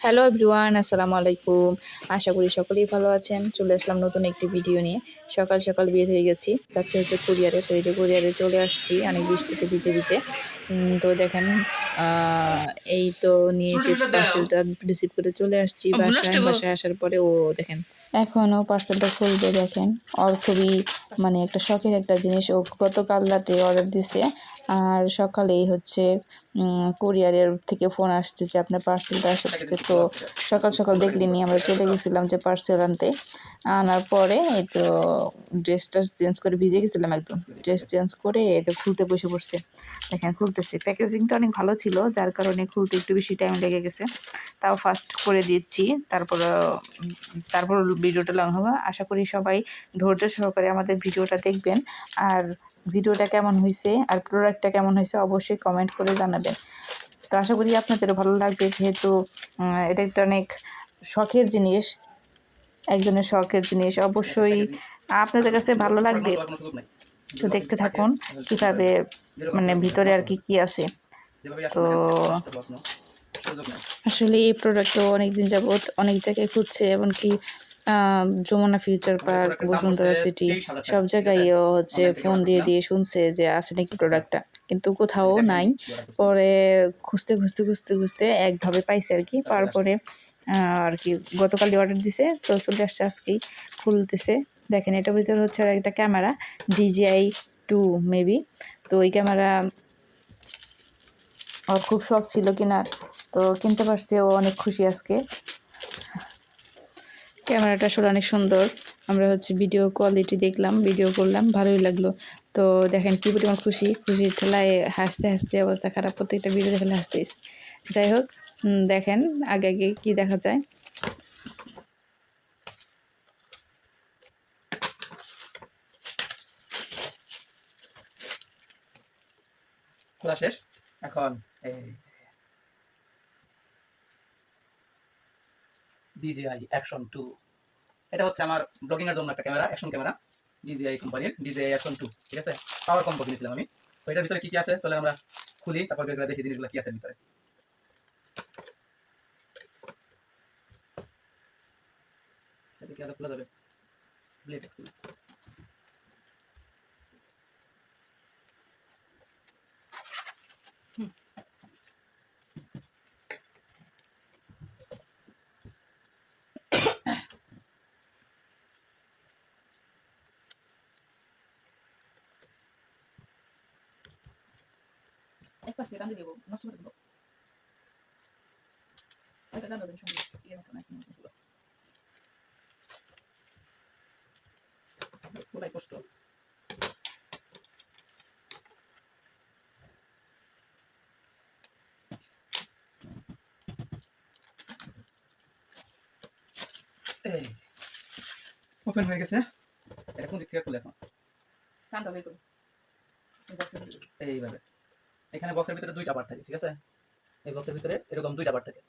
Hello everyone আসসালামু আলাইকুম। আশা করি সকলেই ভালো আছেন। চলে আসলাম নতুন একটি ভিডিও নিয়ে। সকাল সকাল বের হয়ে গেছি। যাচ্ছে হচ্ছে কুরিয়ারে তো এই যে কুরিয়ারে চলে আসছি। অনেক বৃষ্টিতে ভিজে ভিজে। তো দেখেন আহ, এই তো নিয়ে এসে পার্সেলটা রিসিভ করে চলে আসছি বাসায়। বাসায় আসার পরে ও দেখেন এখনও পার্সেলটা খুলবে দেখেন। ওর খুবই মানে একটা শখের একটা জিনিস। ও গতকাল রাতে অর্ডার দিছে। আর সকালেই হচ্ছে কোরিয়ারের থেকে ফোন আসছে যে আপনার পার্সেলটা আসছে তো সকাল সকাল দেখলিনি আমরা চলে গেছিলাম যে পার্সেল আনতে। আনার পরে এই তো ড্রেসটা চেঞ্জ করে ভিজে গেছিলাম একদম। ড্রেস চেঞ্জ করে এটা খুলতে বসে বসছে দেখেন খুলতেছে। প্যাকেজিংটা অনেক ভালো ছিল, যার কারণে খুলতে একটু বেশি টাইম লেগে গেছে। তাও ফাস্ট করে দিচ্ছি। তারপর তারপর ভিডিওটা লং হবে আশা করি সবাই ধৈর্য সহকারে আমাদের ভিডিওটা দেখবেন। আর ভিডিওটা কেমন হয়েছে আর প্রোডাক্টটা কেমন হয়েছে অবশ্যই কমেন্ট করে জানাবেন। তো আশা করি আপনাদেরও ভালো লাগবে যেহেতু এটা একটা অনেক শখের জিনিস, একজনের শখের জিনিস। অবশ্যই আপনাদের কাছে ভালো লাগবে তো দেখতে থাকুন কীভাবে মানে ভিতরে আর কি কি আছে। তো আসলে এই প্রোডাক্টও অনেক দিন যাবৎ অনেক জায়গায় খুঁজছে এমনকি Jamuna future park Bashundhara city সব জায়গায় ও হচ্ছে ফোন দিয়ে দিয়ে শুনছে যে আছে নাকি প্রোডাক্টটা কিন্তু কোথাও নাই। পরে খুঁজতে খুঁজতে খুঁজতে খুঁজতে একভাবে পাইছে আর কি। তারপরে আর কি গতকালই অর্ডার দিছে তো চলে আসছে আজকেই। খুলতেছে। দেখেন এটার ভিতরে হচ্ছে আর একটা ক্যামেরা ডিজিআই টু মেবি তো ওই ক্যামেরা ওর খুব শখ ছিল কিনার। তো কিনতে পারছি ও অনেক খুশি আজকে। ক্যামেরাটা আসলে অনেক সুন্দর। আমরা হচ্ছে ভিডিও কোয়ালিটি দেখলাম ভিডিও করলাম, ভালোই লাগল। তো দেখেন কি পরিমাণ খুশি খুশির ঠেলায় হাসতে হাসতে অবস্থা খারাপ। প্রত্যেকটা ভিডিও দেখলে হাসতেই যাই হোক দেখেন আগে আগে কি দেখা যায়। শেষ? এখন এই ডিজিআই অ্যাকশন টু এটা হচ্ছে আমার ব্লগিং এর জন্য একটা ক্যামেরা অ্যাকশন ক্যামেরা ডিজিআই কোম্পানির ডিজিআই অ্যাকশন টু ঠিক আছে? পাওয়ার কম্পো কিনেছিলাম আমি। তো এটার ভিতরে কি কি আছে? চলে আমরা খুলি, তারপর বের করে দেখি জিনিসগুলো কি আছে ভিতরে। এটা কি আলাদা খোলা যাবে। ব্লেড আছে এক পাশে টান দিয়ে নষ্ট করে দেবো ওইটা টান দেবেন সঙ্গে ইয়ে মতো নাকি খোলাই কষ্ট এই ওপেন হয়ে গেছে এটা কোন দিক থেকে খুলে এখন টান দেবে করুন এইভাবে এখানে বক্সের ভিতরে দুইটা পার্ট থাকে, ঠিক আছে? এই বক্সের ভিতরে এরকম দুইটা পার্ট থাকে।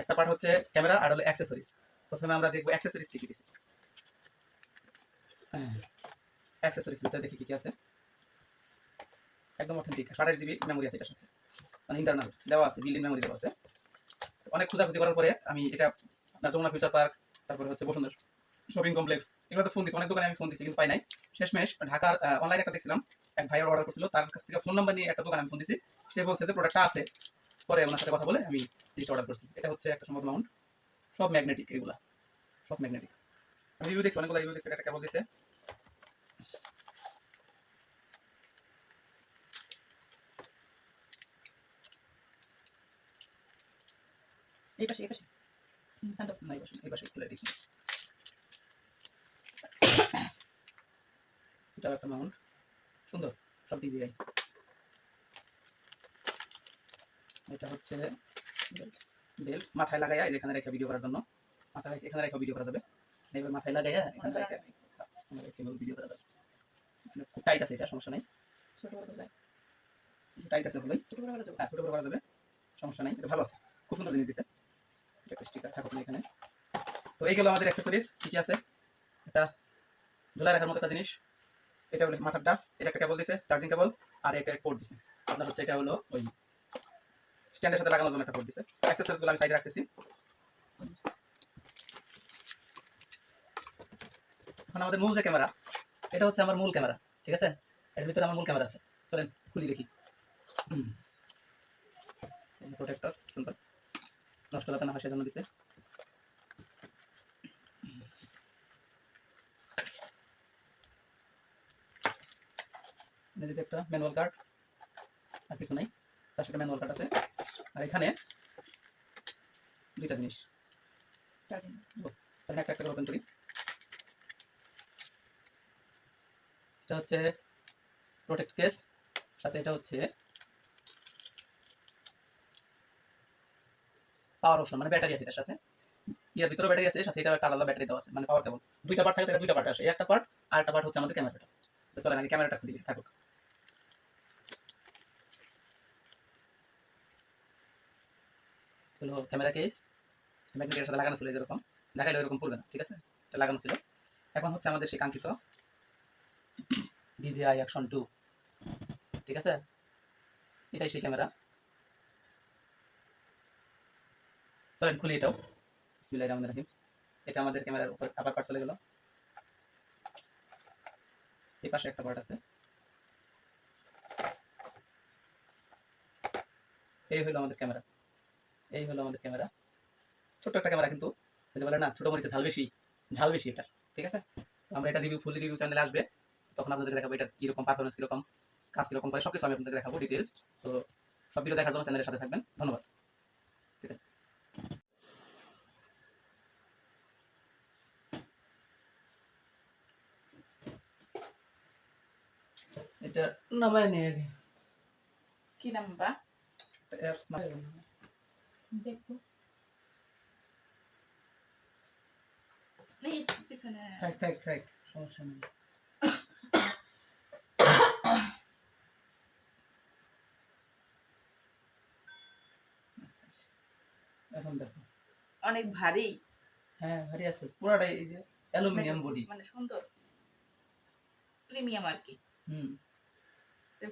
একটা পার্ট হচ্ছে ক্যামেরা আর হলো অ্যাক্সেসরিজ প্রথমে আমরা দেখব অ্যাক্সেসরিজ কি কি দিছে। অ্যাক্সেসরিজ ভিতরে দেখি কি কি আছে। একদম অথেন্টিক সাড়ে জিবি মেমোরি আছে এটার সাথে। মানে ইন্টারনাল দেওয়া আছে বিল্ডিং মেমোরি দেওয়া আছে। অনেক খোঁজাখুঁজি করার পরে আমি এটা যমুনা ফিউচার পার্ক তারপরে হচ্ছে বসুন্ধরা। শপিং কমপ্লেক্স এগুলো তো ফোন দিচ্ছি অনেক দোকানে আমি ফোন দিচ্ছি কিন্তু পাই নাই। শেষমেশ ঢাকার অনলাইনে একটা দেখছিলাম, এক ভাইয়ের অর্ডার করছিল, তার কাছ থেকে ফোন নাম্বার নিয়ে একটা দোকানে আমি ফোন দিছি, সে বলছে যে প্রোডাক্টটা আছে, পরে ওনার সাথে কথা বলে আমি জিনিসটা অর্ডার করছি। এটা হচ্ছে একটা সম্ভব মাউন্ট সব ম্যাগনেটিক এগুলা, সব ম্যাগনেটিক আমি রিভিউ দেখছি, অনেকগুলো রিভিউ দেখছি, এটা কেবল দিছে। এই পাশে এই পাশে এই পাশে খুলে দিচ্ছি। এটাও একটা মাউন্ট সুন্দর সব ডিজিআই এটা হচ্ছে বেল্ট মাথায় লাগাইয়া এই এখানে রেখে ভিডিও করার জন্য। মাথায় রেখে- এখানে রেখে ভিডিও করা যাবে। এবার মাথায় লাগাইয়া এখানে রেখে রেখে ভিডিও করা যাবে। মানে খুব টাইট আছে এটা সমস্যা নাই। টাইট আছে ভালোই ছোট বড় করা যাবে। হ্যাঁ ছোটো করে করা যাবে। সমস্যা নাই এটা ভালো আছে। খুব সুন্দর জিনিস দিছে। এটা একটা স্টিকার থাকুক না এখানে। তো এইগুলো আমাদের অ্যাক্সেসরিজ কী কী আছে? এটা ঝোলা রাখার মতো একটা জিনিস। এটা হলো মাথারটা এটা একটা কেবল দিছে চার্জিং কেবল আর একটা পোর্ট দিছে। আপনার হচ্ছে এটা হলো ওই স্ট্যান্ডের সাথে লাগানোর জন্য একটা পোর্ট দিছে। অ্যাক্সেসরিজগুলো আমি সাইডে রাখতেছি। এখন আমাদের মূল যে ক্যামেরা এটা হচ্ছে আমার মূল ক্যামেরা ঠিক আছে? এর ভিতরে আমার মূল ক্যামেরা আছে। চলেন, খুলি দেখি। প্রোটেক্টর সুন্দর। নষ্ট যাতে না হয় সেজন্য দিছে। দিছে একটা ম্যানুয়াল কার্ড আর কিছু নাই তার সাথে ম্যানুয়াল কার্ড আছে। আর এখানে দুইটা জিনিস। চার্জিং একটা একটা ওপেন করি। এটা হচ্ছে প্রোটেক্ট কেস সাথে এটা হচ্ছে পাওয়ার অপশন মানে ব্যাটারি আছে এটার সাথে। ইয়ার ভিতরে ব্যাটারি আছে সাথে এটা একটা আলাদা ব্যাটারি দেওয়া আছে মানে পাওয়ার কেবল দুইটা পার্ট থাকে দুইটা পার্ট আসে একটা পার্ট আর একটা পার্ট হচ্ছে আমাদের ক্যামেরাটা তো চলেন আগে ক্যামেরাটা খুলি থাকুক। হলো ক্যামেরা কেস ম্যাগনেটের সাথে লাগানো ছিল যেরকম দেখাইলে এরকম পড়বে না, ঠিক আছে? এটা লাগানো ছিল। এখন হচ্ছে আমাদের সেই কাঙ্ক্ষিত ডিজিআই অ্যাকশন টু ঠিক আছে? এটাই সেই ক্যামেরা চলেন খুলি এটাও। বিসমিল্লাহির রহমানির রহিম। এটা আমাদের ক্যামেরার উপর আবার পার্ট চলে গেল। এই পাশে একটা পার্ট আছে। এই হলো আমাদের ক্যামেরা এই হলো আমাদের ক্যামেরা। ছোট্ট একটা ক্যামেরা কিন্তু যে বলে না ছোট মরিচে ঝাল বেশি ঝাল বেশি এটা ঠিক আছে? আমরা এটা রিভিউ ফুল রিভিউ চ্যানেলে আসবে। তখন আপনাদের দেখাবো এটা কীরকম পারফরমেন্স কীরকম কাজ কীরকম করে সব কিছু আমি আপনাদের দেখাবো ডিটেলস তো সব ভিডিও দেখার জন্য চ্যানেলের সাথে থাকবেন। ধন্যবাদ। ঠিক আছে? এটা নামায় নিয়ে আগে। কি নাম বা? অ্যাপস দেখব। পিছনে। থাক থাক থাক সমস্যা নেই। এখন দেখো। অনেক ভারী। হ্যাঁ ভারী আছে। পুরাটাই এই যে অ্যালুমিনিয়াম বডি। মানে সুন্দর। প্রিমিয়াম আর কি। হুম।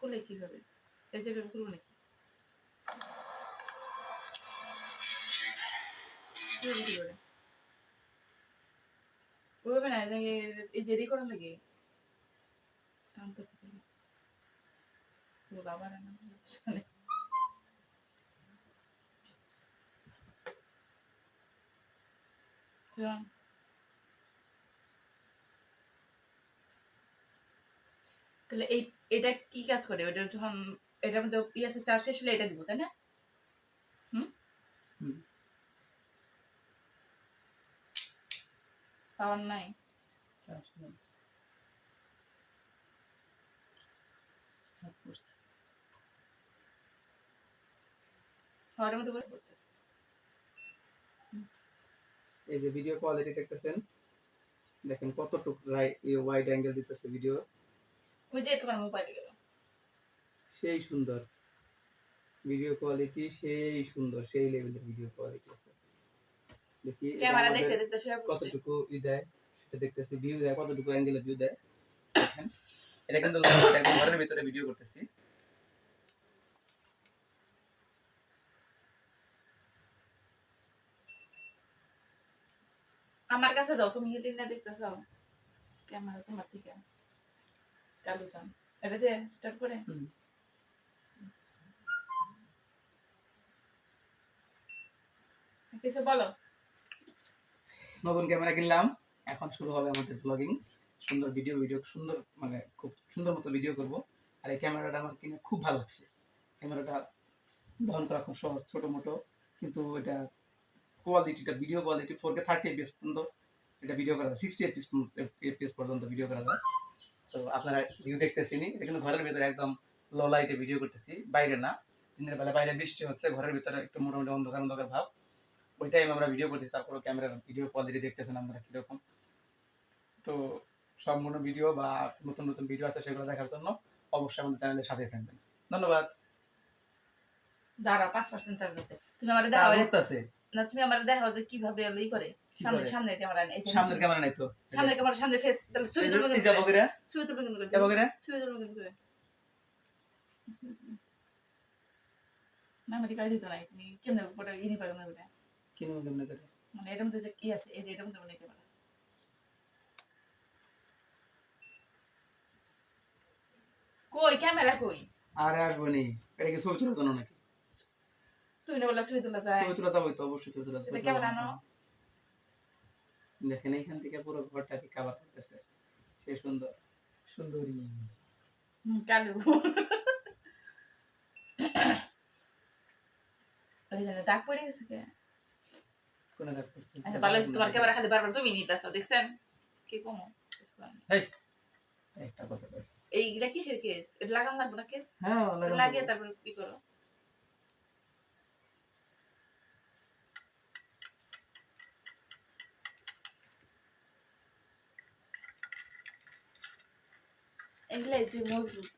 খুলে কীভাবে? এই যে খুলবো নাকি? এই যে- লাগে। তাহলে এই, এটা কি কাজ করে? ওটা যখন, এটার মধ্যে ইয়াসে চার্জ শেষ হলে এটা দিব, তাই না হুম হুম। পাওয়ার নাই। চার্জ এই যে ভিডিও কোয়ালিটি দেখতেছেন দেখেন কতটুক ওয়াইড অ্যাঙ্গেল দিতেছে ভিডিও ওই যে তোমার মোবাইলে গেল। সেই সুন্দর। ভিডিও কোয়ালিটি সেই সুন্দর সেই লেভেলের ভিডিও কোয়ালিটি আছে। দেখি ক্যামেরা দেখতে দেখতে শুয়ে কতটুকু ই দেয় সেটা দেখতেছি ভিউ দেয় কতটুকু অ্যাঙ্গেলে ভিউ দেয় এটা কিন্তু ঘরের ভিতরে ভিডিও করতেছি। আমার কাছে দাও তুমি হিলিং না দেখতেছ ক্যামেরা তোমার থেকে কালু চান এটা দিয়ে স্টার্ট করে? কিছু বলো? নতুন ক্যামেরা কিনলাম। এখন শুরু হবে আমাদের ব্লগিং সুন্দর ভিডিও ভিডিও সুন্দর মানে খুব সুন্দর মতো ভিডিও করব। আর এই ক্যামেরাটা আমার কিনে খুব ভালো লাগছে। ক্যামেরাটা বহন করা খুব সহজ, ছোটো মোটো। কিন্তু এটা কোয়ালিটিটা video quality four K thirty fps পর্যন্ত এটা ভিডিও করা যায়। সিক্সটি এপিএস এপিএস পর্যন্ত ভিডিও করা যায়। তো আপনারা ভিউ দেখতেছিনি এটা কিন্তু ঘরের ভিতরে একদম লো লাইটে ভিডিও করতেছি। বাইরে না। দিনের বেলা বাইরে বৃষ্টি হচ্ছে, ঘরের ভিতরে একটু মোটামুটি অন্ধকার অন্ধকার ভাব। ওই টাইম আমরা ভিডিও করতেছি তারপরে ক্যামেরার ভিডিও কোয়ালিটি দেখতেছেন আপনারা কীরকম। তো সম্পূর্ণ ভিডিও বা নতুন নতুন ভিডিও আছে সেগুলো দেখার জন্য অবশ্যই আমাদের চ্যানেলের সাথে থাকবেন। ধন্যবাদ। দাঁড়া পাঁচ পার্সেন্ট চার্জ আছে। তুমি আমার উঠতেছে না তুমি আমার দেখাও যে কীভাবে ই করে। সামনে করে? সামনের ক্যামেরা নেই সামনের ক্যামেরা নাই তো। সামনের ক্যামেরা সামনে ফেস তাহলে ছবি তুলবে কেমন যাব করে ছবি তুলবে করে? যাব করে ছবি তুলবে কেমন করে? ছবি তুলবে। মেমোরি কার্ড নাই। তুমি কেমনে পরে ইনি পাবে না ওটা কেমনে করে মানে এটার মধ্যে যে কি আছে এই যে এটার মধ্যে অনেকে পারে কই ক্যামেরা কই? আরে আসব নি। এটা কি ছবি তোলা জানো নাকি? তুমি না বললা ছবি তোলা যায়। ছবি তোলা যাবোই তো অবশ্যই ছবি তোলা এটা ক্যামেরা আনো দেখেন এখান থেকে পুরো ঘরটাকে কাভার করতেছে। সে সুন্দর সুন্দরী। কালু। ওই জন্য দাগ পড়ে গেছে কে কোনে কাজ করছে আচ্ছা ভালো হয়েছে তোমার ক্যামেরা খালি বারবার তুমি নিতেছো দেখছেন কি কমো কিছু করার নেই। এই একটা কথা কই এইগুলা কিসের কেস এটা লাগানো লাগবে না কেস হ্যাঁ লাগানো লাগিয়ে যাবে। তারপর কি করো এগুলা এই যে মজবুত